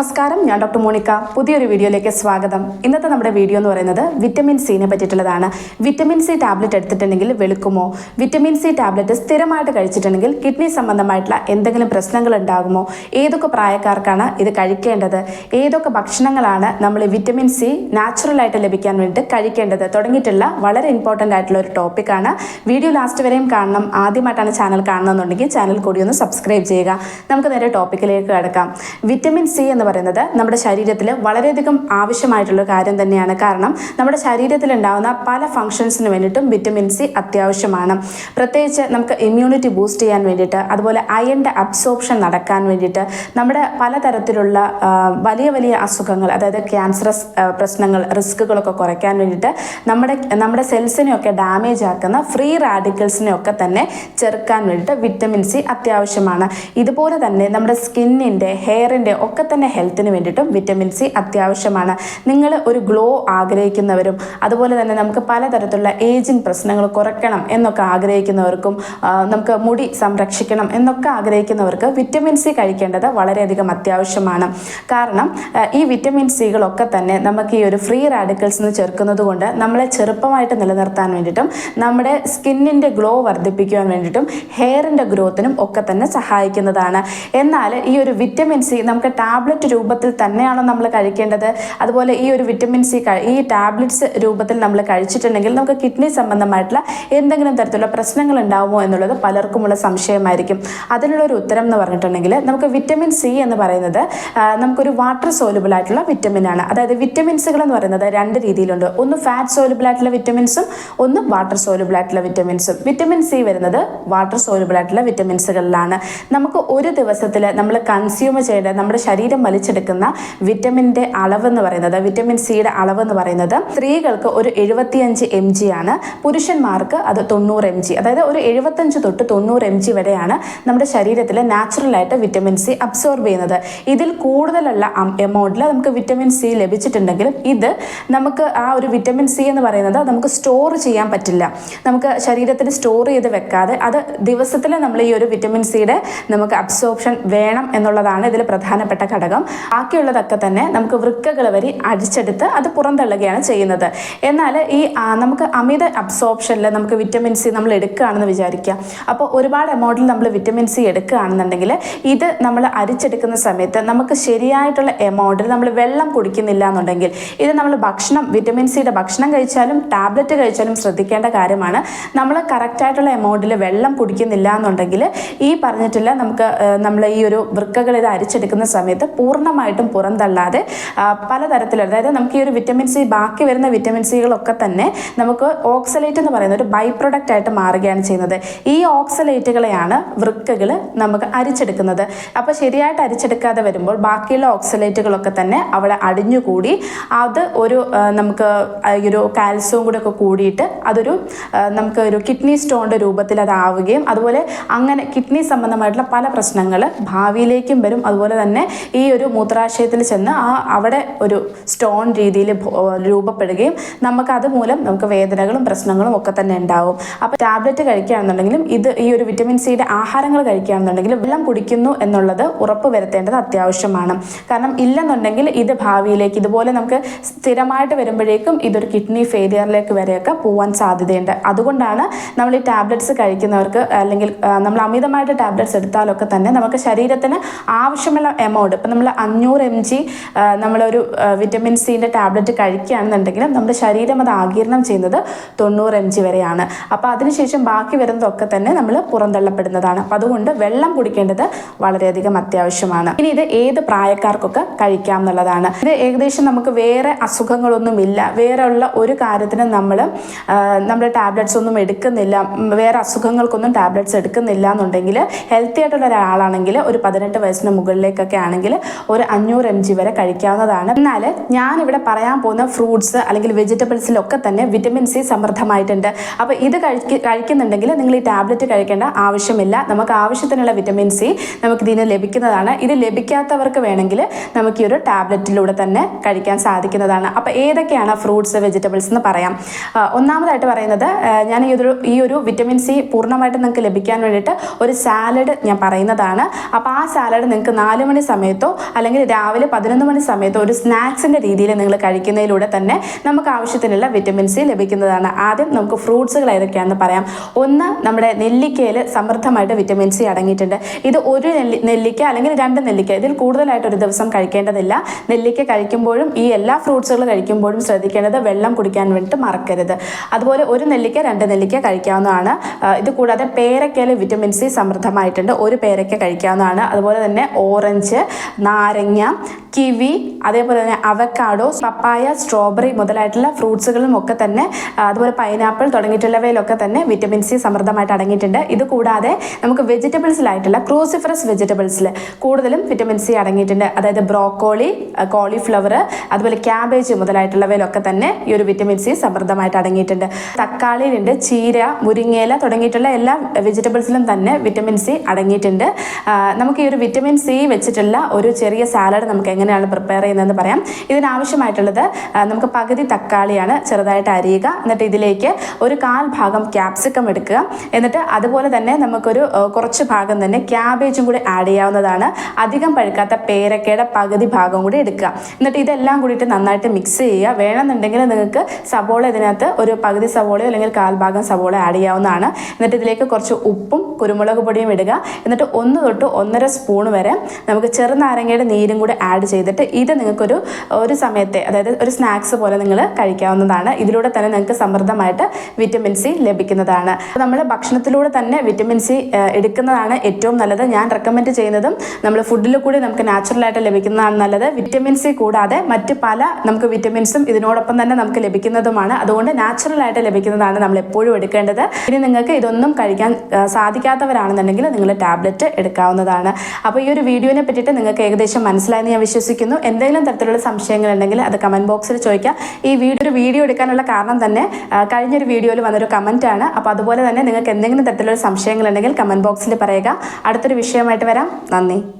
നമസ്കാരം ഞാൻ doctor Monica. പുതിയൊരു വീഡിയോയിലേക്ക് സ്വാഗതം. ഇന്നത്തെ നമ്മുടെ വീഡിയോ എന്ന് പറയുന്നത് വിറ്റമിൻ സിനെ പറ്റിയിട്ടുള്ളതാണ്. വിറ്റമിൻ സി ടാബ്ലറ്റ് എടുത്തിട്ടുണ്ടെങ്കിൽ വെളുക്കുമോ? വിറ്റമിൻ സി ടാബ്ലറ്റ് സ്ഥിരമായിട്ട് കഴിച്ചിട്ടുണ്ടെങ്കിൽ കിഡ്നി സംബന്ധമായിട്ടുള്ള എന്തെങ്കിലും പ്രശ്നങ്ങൾ ഉണ്ടാകുമോ? ഏതൊക്കെ പ്രായക്കാർക്കാണ് ഇത് കഴിക്കേണ്ടത്? ഏതൊക്കെ ഭക്ഷണങ്ങളാണ് നമ്മൾ വിറ്റമിൻ സി നാച്ചുറലായിട്ട് ലഭിക്കാൻ വേണ്ടി കഴിക്കേണ്ടത്? തുടങ്ങിയിട്ടുള്ള വളരെ ഇമ്പോർട്ടന്റ് ആയിട്ടുള്ള ഒരു ടോപ്പിക്കാണ് വീഡിയോ ലാസ്റ്റ് വരെയും കാണണം. ആദ്യമായിട്ടാണ് ചാനൽ കാണണമെന്നുണ്ടെങ്കിൽ ചാനൽ കൂടി ഒന്ന് സബ്സ്ക്രൈബ് ചെയ്യുക. നമുക്ക് നേരെ ടോപ്പിക്കിലേക്ക് കിടക്കാം. വിറ്റമിൻ സി എന്ന് പറയുന്നത് നമ്മുടെ ശരീരത്തിൽ വളരെയധികം ആവശ്യമായിട്ടുള്ള കാര്യം തന്നെയാണ്. കാരണം നമ്മുടെ ശരീരത്തിൽ ഉണ്ടാകുന്ന പല ഫങ്ഷൻസിന് വേണ്ടിയിട്ടും വിറ്റമിൻ സി അത്യാവശ്യമാണ്. പ്രത്യേകിച്ച് നമുക്ക് ഇമ്മ്യൂണിറ്റി ബൂസ്റ്റ് ചെയ്യാൻ വേണ്ടിയിട്ട് അതുപോലെ അയണിന്റെ അബ്സോർപ്ഷൻ നടക്കാൻ വേണ്ടിയിട്ട് നമ്മുടെ പലതരത്തിലുള്ള വലിയ വലിയ അസുഖങ്ങൾ അതായത് ക്യാൻസറസ് പ്രശ്നങ്ങൾ റിസ്കുകളൊക്കെ കുറയ്ക്കാൻ വേണ്ടിയിട്ട് നമ്മുടെ നമ്മുടെ സെൽസിനെയൊക്കെ ഡാമേജ് ആക്കുന്ന ഫ്രീ റാഡിക്കൽസിനെയൊക്കെ തന്നെ ചെറുക്കാൻ വേണ്ടിയിട്ട് വിറ്റമിൻ സി അത്യാവശ്യമാണ്. ഇതുപോലെ തന്നെ നമ്മുടെ സ്കിന്നിന്റെ ഹെയറിന്റെ ഒക്കെ തന്നെ ഹെൽത്തിന് വേണ്ടിയിട്ടും വിറ്റമിൻ സി അത്യാവശ്യമാണ്. നിങ്ങൾ ഒരു ഗ്ലോ ആഗ്രഹിക്കുന്നവരും അതുപോലെ തന്നെ നമുക്ക് പലതരത്തിലുള്ള ഏജിങ് പ്രശ്നങ്ങൾ കുറയ്ക്കണം എന്നൊക്കെ ആഗ്രഹിക്കുന്നവർക്കും നമുക്ക് മുടി സംരക്ഷിക്കണം എന്നൊക്കെ ആഗ്രഹിക്കുന്നവർക്ക് വിറ്റമിൻ സി കഴിക്കേണ്ടത് വളരെയധികം അത്യാവശ്യമാണ്. കാരണം ഈ വിറ്റമിൻ സികളൊക്കെ തന്നെ നമുക്ക് ഈ ഒരു ഫ്രീ റാഡിക്കൽസ് എന്ന് ചേർക്കുന്നത് കൊണ്ട് നമ്മളെ ചെറുപ്പമായിട്ട് നിലനിർത്താൻ വേണ്ടിയിട്ടും നമ്മുടെ സ്കിന്നിന്റെ ഗ്ലോ വർദ്ധിപ്പിക്കുവാൻ വേണ്ടിയിട്ടും ഹെയറിന്റെ ഗ്രോത്തിനും ഒക്കെ തന്നെ സഹായിക്കുന്നതാണ്. എന്നാൽ ഈ ഒരു വിറ്റമിൻ സി നമുക്ക് ടാബ്ലറ്റ് രൂപത്തിൽ തന്നെയാണ് നമ്മൾ കഴിക്കേണ്ടത്? അതുപോലെ ഈ ഒരു വിറ്റമിൻ സി ഈ ടാബ്ലറ്റ്സ് രൂപത്തിൽ നമ്മൾ കഴിച്ചിട്ടുണ്ടെങ്കിൽ നമുക്ക് കിഡ്നി സംബന്ധമായിട്ടുള്ള എന്തെങ്കിലും തരത്തിലുള്ള പ്രശ്നങ്ങൾ ഉണ്ടാവുമോ എന്നുള്ളത് പലർക്കുമുള്ള സംശയമായിരിക്കും. അതിനുള്ള ഒരു ഉത്തരം എന്ന് പറഞ്ഞിട്ടുണ്ടെങ്കിൽ നമുക്ക് വിറ്റമിൻ സി എന്ന് പറയുന്നത് നമുക്കൊരു വാട്ടർ സോലുബിൾ ആയിട്ടുള്ള വിറ്റമിൻ ആണ്. അതായത് വിറ്റമിൻസുകൾ എന്ന് പറയുന്നത് രണ്ട് രീതിയിലുണ്ട്. ഒന്ന് ഫാറ്റ് സോലുബിൾ ആയിട്ടുള്ള വിറ്റമിൻസും ഒന്ന് വാട്ടർ സോലുബിൾ ആയിട്ടുള്ള വിറ്റമിൻസും വിറ്റമിൻ സി വരുന്നത് വാട്ടർ സോലുബിൾ ആയിട്ടുള്ള വിറ്റമിൻസുകളിലാണ് നമുക്ക് ഒരു ദിവസത്തിൽ നമ്മൾ കൺസ്യൂം ചെയ്യേണ്ട നമ്മുടെ ശരീരം വലിച്ചെടുക്കുന്ന വിറ്റമിന്റെ അളവ് എന്ന് പറയുന്നത് വിറ്റമിൻ സിയുടെ അളവ് എന്ന് പറയുന്നത് സ്ത്രീകൾക്ക് ഒരു എഴുപത്തിയഞ്ച് എം ജി ആണ് പുരുഷന്മാർക്ക് അത് തൊണ്ണൂറ് എം ജി അതായത് ഒരു എഴുപത്തഞ്ച് തൊട്ട് തൊണ്ണൂറ് എം ജി വരെയാണ് നമ്മുടെ ശരീരത്തിൽ നാച്ചുറലായിട്ട് വിറ്റമിൻ സി അബ്സോർബ് ചെയ്യുന്നത്. ഇതിൽ കൂടുതലുള്ള എമൗണ്ടിൽ നമുക്ക് വിറ്റമിൻ സി ലഭിച്ചിട്ടുണ്ടെങ്കിലും ഇത് നമുക്ക് ആ ഒരു വിറ്റമിൻ സി എന്ന് പറയുന്നത് നമുക്ക് സ്റ്റോർ ചെയ്യാൻ പറ്റില്ല. നമുക്ക് ശരീരത്തിൽ സ്റ്റോർ ചെയ്ത് വെക്കാതെ അത് ദിവസത്തിൽ നമ്മൾ ഈ ഒരു വിറ്റമിൻ സിയുടെ നമുക്ക് അബ്സോർപ്ഷൻ വേണം എന്നുള്ളതാണ് ഇതിൽ പ്രധാനപ്പെട്ട ഘടകം. ബാക്കിയുള്ളതൊക്കെ തന്നെ നമുക്ക് വൃക്കകൾ വരി അടിച്ചെടുത്ത് അത് പുറന്തള്ളുകയാണ് ചെയ്യുന്നത്. എന്നാൽ ഈ നമുക്ക് അമിത അബ്സോർപ്ഷനിൽ നമുക്ക് വിറ്റമിൻ സി നമ്മൾ എടുക്കുകയാണെന്ന് വിചാരിക്കുക. അപ്പോൾ ഒരുപാട് എമൗണ്ടിൽ നമ്മൾ വിറ്റമിൻ സി എടുക്കുകയാണെന്നുണ്ടെങ്കിൽ ഇത് നമ്മൾ അരിച്ചെടുക്കുന്ന സമയത്ത് നമുക്ക് ശരിയായിട്ടുള്ള എമൗണ്ടിൽ നമ്മൾ വെള്ളം കുടിക്കുന്നില്ല എന്നുണ്ടെങ്കിൽ ഇത് നമ്മൾ ഭക്ഷണം വിറ്റമിൻ സിയുടെ ഭക്ഷണം കഴിച്ചാലും ടാബ്ലറ്റ് കഴിച്ചാലും ശ്രദ്ധിക്കേണ്ട കാര്യമാണ്. നമ്മൾ കറക്റ്റായിട്ടുള്ള എമൗണ്ടിൽ വെള്ളം കുടിക്കുന്നില്ല എന്നുണ്ടെങ്കിൽ ഈ പറഞ്ഞിട്ടുള്ള നമുക്ക് നമ്മൾ ഈ ഒരു വൃക്കകൾ ഇത് അരിച്ചെടുക്കുന്ന സമയത്ത് പൂർണമായിട്ടും പുറന്തള്ളാതെ പലതരത്തിലുള്ള അതായത് നമുക്ക് ഈ ഒരു വിറ്റമിൻ സി ബാക്കി വരുന്ന വിറ്റമിൻ സികളൊക്കെ തന്നെ നമുക്ക് ഓക്സലേറ്റ് എന്ന് പറയുന്ന ഒരു ബൈ പ്രൊഡക്റ്റ് ആയിട്ട് മാറുകയാണ് ചെയ്യുന്നത്. ഈ ഓക്സലേറ്റുകളെയാണ് വൃക്കകൾ നമുക്ക് അരിച്ചെടുക്കുന്നത്. അപ്പോൾ ശരിയായിട്ട് അരിച്ചെടുക്കാതെ വരുമ്പോൾ ബാക്കിയുള്ള ഓക്സലേറ്റുകളൊക്കെ തന്നെ അവിടെ അടിഞ്ഞുകൂടി അത് ഒരു നമുക്ക് ഒരു കാൽസ്യവും കൂടെ ഒക്കെ കൂടിയിട്ട് അതൊരു നമുക്ക് ഒരു കിഡ്നി സ്റ്റോണിന്റെ രൂപത്തിൽ അതാവുകയും അതുപോലെ അങ്ങനെ കിഡ്നി സംബന്ധമായിട്ടുള്ള പല പ്രശ്നങ്ങൾ ഭാവിയിലേക്കും വരും. അതുപോലെ തന്നെ ഈ ഒരു മൂത്രാശയത്തിൽ ചെന്ന് ആ അവിടെ ഒരു സ്റ്റോൺ രീതിയിൽ രൂപപ്പെടുകയും നമുക്ക് അതുമൂലം നമുക്ക് വേദനകളും പ്രശ്നങ്ങളും ഒക്കെ തന്നെ ഉണ്ടാവും. അപ്പോൾ ടാബ്ലറ്റ് കഴിക്കുകയാണെന്നുണ്ടെങ്കിലും ഇത് ഈ ഒരു വിറ്റമിൻ സിയുടെ ആഹാരങ്ങൾ കഴിക്കുകയാണെന്നുണ്ടെങ്കിലും വെള്ളം കുടിക്കുന്നു എന്നുള്ളത് ഉറപ്പ് വരുത്തേണ്ടത് അത്യാവശ്യമാണ്. കാരണം ഇല്ലെന്നുണ്ടെങ്കിൽ ഇത് ഭാവിയിലേക്ക് ഇതുപോലെ നമുക്ക് സ്ഥിരമായിട്ട് വരുമ്പോഴേക്കും ഇതൊരു കിഡ്നി ഫെയിലിയറിലേക്ക് വരെയൊക്കെ പോകാൻ സാധ്യതയുണ്ട്. അതുകൊണ്ടാണ് നമ്മൾ ഈ ടാബ്ലറ്റ്സ് കഴിക്കുന്നവർക്ക് അല്ലെങ്കിൽ നമ്മൾ അമിതമായിട്ട് ടാബ്ലറ്റ്സ് എടുത്താലൊക്കെ തന്നെ നമുക്ക് ശരീരത്തിന് ആവശ്യമുള്ള എമൗണ്ട് ഇപ്പം നമ്മൾ അഞ്ഞൂറ് എം ജി നമ്മളൊരു വിറ്റമിൻ സിന്റെ ടാബ്ലറ്റ് കഴിക്കുകയാണെന്നുണ്ടെങ്കിലും നമ്മുടെ ശരീരം അത് ആകീരണം ചെയ്യുന്നത് തൊണ്ണൂറ് എം ജി വരെയാണ്. അപ്പോൾ അതിനുശേഷം ബാക്കി വരുന്നതൊക്കെ തന്നെ നമ്മൾ പുറന്തള്ളപ്പെടുന്നതാണ്. അപ്പം അതുകൊണ്ട് വെള്ളം കുടിക്കേണ്ടത് വളരെയധികം അത്യാവശ്യമാണ്. ഇനി ഇത് ഏത് പ്രായക്കാർക്കൊക്കെ കഴിക്കാം എന്നുള്ളതാണ്. ഇത് ഏകദേശം നമുക്ക് വേറെ അസുഖങ്ങളൊന്നുമില്ല. വേറെ ഉള്ള ഒരു കാര്യത്തിനും നമ്മൾ നമ്മുടെ ടാബ്ലറ്റ്സ് ഒന്നും എടുക്കുന്നില്ല. വേറെ അസുഖങ്ങൾക്കൊന്നും ടാബ്ലറ്റ്സ് എടുക്കുന്നില്ല എന്നുണ്ടെങ്കിൽ ഹെൽത്തി ആയിട്ടുള്ള ഒരാളാണെങ്കിൽ ഒരു പതിനെട്ട് വയസ്സിന് മുകളിലേക്കൊക്കെ ആണെങ്കിൽ ഒരു അഞ്ഞൂറ് എം ജി വരെ കഴിക്കാവുന്നതാണ്. എന്നാൽ ഞാനിവിടെ പറയാൻ പോകുന്ന ഫ്രൂട്ട്സ് അല്ലെങ്കിൽ വെജിറ്റബിൾസിലൊക്കെ തന്നെ വിറ്റമിൻ സി സമൃദ്ധമായിട്ടുണ്ട്. അപ്പോൾ ഇത് കഴിക്ക കഴിക്കുന്നുണ്ടെങ്കിൽ നിങ്ങൾ ഈ ടാബ്ലറ്റ് കഴിക്കേണ്ട ആവശ്യമില്ല. നമുക്ക് ആവശ്യത്തിനുള്ള വിറ്റമിൻ സി നമുക്ക് ഇതിന് ലഭിക്കുന്നതാണ്. ഇത് ലഭിക്കാത്തവർക്ക് വേണമെങ്കിൽ നമുക്ക് ഈ ഒരു ടാബ്ലറ്റിലൂടെ തന്നെ കഴിക്കാൻ സാധിക്കുന്നതാണ്. അപ്പോൾ ഏതൊക്കെയാണ് ഫ്രൂട്ട്സ് വെജിറ്റബിൾസ് എന്ന് പറയാം. ഒന്നാമതായിട്ട് പറയുന്നത് ഞാൻ ഈ ഒരു ഈ ഒരു വിറ്റമിൻ സി പൂർണമായിട്ട് നിങ്ങൾക്ക് ലഭിക്കാൻ വേണ്ടിയിട്ട് ഒരു സാലഡ് ഞാൻ പറയുന്നതാണ്. അപ്പോൾ ആ സാലഡ് നിങ്ങൾക്ക് നാല് മണി സമയത്തോ അല്ലെങ്കിൽ രാവിലെ പതിനൊന്ന് മണി സമയത്ത് ഒരു സ്നാക്സിന്റെ രീതിയിൽ നിങ്ങൾ കഴിക്കുന്നതിലൂടെ തന്നെ നമുക്ക് ആവശ്യത്തിനുള്ള വിറ്റമിൻ സി ലഭിക്കുന്നതാണ്. ആദ്യം നമുക്ക് ഫ്രൂട്ട്സുകൾ ഏതൊക്കെയാണെന്ന് പറയാം. ഒന്ന് നമ്മുടെ നെല്ലിക്കയിൽ സമൃദ്ധമായിട്ട് വിറ്റമിൻ സി അടങ്ങിയിട്ടുണ്ട്. ഇത് ഒരു നെല്ലി നെല്ലിക്ക അല്ലെങ്കിൽ രണ്ട് നെല്ലിക്ക. ഇതിൽ കൂടുതലായിട്ട് ഒരു ദിവസം കഴിക്കേണ്ടതില്ല. നെല്ലിക്ക കഴിക്കുമ്പോഴും ഈ എല്ലാ ഫ്രൂട്ട്സുകൾ കഴിക്കുമ്പോഴും ശ്രദ്ധിക്കേണ്ടത് വെള്ളം കുടിക്കാൻ വേണ്ടിയിട്ട് മറക്കരുത്. അതുപോലെ ഒരു നെല്ലിക്ക രണ്ട് നെല്ലിക്ക കഴിക്കാവുന്നതാണ്. ഇത് കൂടാതെ പേരക്കയിൽ വിറ്റമിൻ സി സമൃദ്ധമായിട്ടുണ്ട്. ഒരു പേരക്ക കഴിക്കാവുന്നതാണ്. അതുപോലെ തന്നെ ഓറഞ്ച് നാരങ്ങ കിവി അതേപോലെ തന്നെ അവക്കാഡോ പപ്പായ സ്ട്രോബെറി മുതലായിട്ടുള്ള ഫ്രൂട്ട്സുകളും ഒക്കെ തന്നെ അതുപോലെ പൈനാപ്പിൾ തുടങ്ങിയിട്ടുള്ളവയിലൊക്കെ തന്നെ വിറ്റമിൻ സി സമൃദ്ധമായിട്ട് അടങ്ങിയിട്ടുണ്ട്. ഇത് കൂടാതെ നമുക്ക് വെജിറ്റബിൾസിലായിട്ടുള്ള ക്രൂസിഫറസ് വെജിറ്റബിൾസിൽ കൂടുതലും വിറ്റമിൻ സി അടങ്ങിയിട്ടുണ്ട്. അതായത് ബ്രോക്കോളി കോളിഫ്ലവർ അതുപോലെ ക്യാബേജ് മുതലായിട്ടുള്ളവയിലൊക്കെ തന്നെ ഈ ഒരു വിറ്റമിൻ സി സമൃദ്ധമായിട്ട് അടങ്ങിയിട്ടുണ്ട്. തക്കാളിയിലുണ്ട് ചീര മുരിങ്ങയില തുടങ്ങിയിട്ടുള്ള എല്ലാ വെജിറ്റബിൾസിലും തന്നെ വിറ്റമിൻ സി അടങ്ങിയിട്ടുണ്ട്. നമുക്ക് ഈ ഒരു വിറ്റമിൻ സി വെച്ചിട്ടുള്ള ഒരു ചെറിയ സാലഡ് നമുക്ക് എങ്ങനെയാണ് പ്രിപ്പയർ ചെയ്യുന്നതെന്ന് പറയാം. ഇതിനാവശ്യമായിട്ടുള്ളത് നമുക്ക് പകുതി തക്കാളിയാണ് ചെറുതായിട്ട് അരിയുക. എന്നിട്ട് ഇതിലേക്ക് ഒരു കാൽ ഭാഗം ക്യാപ്സിക്കം എടുക്കുക. എന്നിട്ട് അതുപോലെ തന്നെ നമുക്കൊരു കുറച്ച് ഭാഗം തന്നെ ക്യാബേജും കൂടി ആഡ് ചെയ്യാവുന്നതാണ്. അധികം പഴുക്കാത്ത പേരക്കയുടെ പകുതി ഭാഗം കൂടി എടുക്കുക. എന്നിട്ട് ഇതെല്ലാം കൂടിയിട്ട് നന്നായിട്ട് മിക്സ് ചെയ്യുക. വേണമെന്നുണ്ടെങ്കിൽ നിങ്ങൾക്ക് സവോള ഇതിനകത്ത് ഒരു പകുതി സവോളയോ അല്ലെങ്കിൽ കാൽ ഭാഗം സവോള ആഡ് ചെയ്യാവുന്നതാണ്. എന്നിട്ട് ഇതിലേക്ക് കുറച്ച് ഉപ്പും കുരുമുളക് പൊടിയും ഇടുക. എന്നിട്ട് ഒന്ന് തൊട്ട് ഒന്നര സ്പൂൺ വരെ നമുക്ക് ചെറുനാരങ്ങയുടെ നീരും കൂടി ആഡ് ചെയ്തിട്ട് ഇത് നിങ്ങൾക്കൊരു ഒരു സമയത്തെ അതായത് ഒരു സ്നാക്സ് പോലെ നിങ്ങൾ കഴിക്കാവുന്നതാണ്. ഇതിലൂടെ തന്നെ നിങ്ങൾക്ക് സമൃദ്ധമായിട്ട് വിറ്റമിൻ സി ലഭിക്കുന്നതാണ്. നമ്മൾ ഭക്ഷണത്തിലൂടെ തന്നെ വിറ്റമിൻ സി എടുക്കുന്നതാണ് ഏറ്റവും നല്ലത്. ഞാൻ റെക്കമെൻഡ് ചെയ്യുന്നതും നമ്മൾ ഫുഡിൽ കൂടി നമുക്ക് നാച്ചുറലായിട്ട് ലഭിക്കുന്നതാണ് നല്ലത്. വിറ്റമിൻ സി കൂടാതെ മറ്റ് പല നമുക്ക് വിറ്റമിൻസും ഇതിനോടൊപ്പം തന്നെ നമുക്ക് ലഭിക്കുന്നതുമാണ്. അതുകൊണ്ട് നാച്ചുറലായിട്ട് ലഭിക്കുന്നതാണ് നമ്മൾ എപ്പോഴും എടുക്കേണ്ടത്. ഇനി നിങ്ങൾക്ക് ഇതൊന്നും കഴിക്കാൻ സാധിക്കാത്തവരാണെന്നുണ്ടെങ്കിൽ നിങ്ങൾ ടാബ്ലറ്റ് എടുക്കാവുന്നതാണ്. അപ്പോൾ ഈ ഒരു വീഡിയോനെ പറ്റിയിട്ട് നിങ്ങൾക്ക് ഏകദേശം മനസ്സിലായെന്ന് ഞാൻ വിശ്വസിക്കുന്നു. എന്തെങ്കിലും തരത്തിലുള്ള സംശയങ്ങൾ ഉണ്ടെങ്കിൽ അത് കമന്റ് ബോക്സിൽ ചോദിക്കാം. ഈ വീഡിയോ ഒരു വീഡിയോ എടുക്കാനുള്ള കാരണം തന്നെ കഴിഞ്ഞൊരു വീഡിയോയിൽ വന്നൊരു കമന്റാണ് അപ്പോൾ അതുപോലെ തന്നെ നിങ്ങൾക്ക് എന്തെങ്കിലും തരത്തിലുള്ള സംശയങ്ങൾ ഉണ്ടെങ്കിൽ കമന്റ് ബോക്സിൽ പറയുക. അടുത്തൊരു വിഷയമായിട്ട് വരാം. നന്ദി.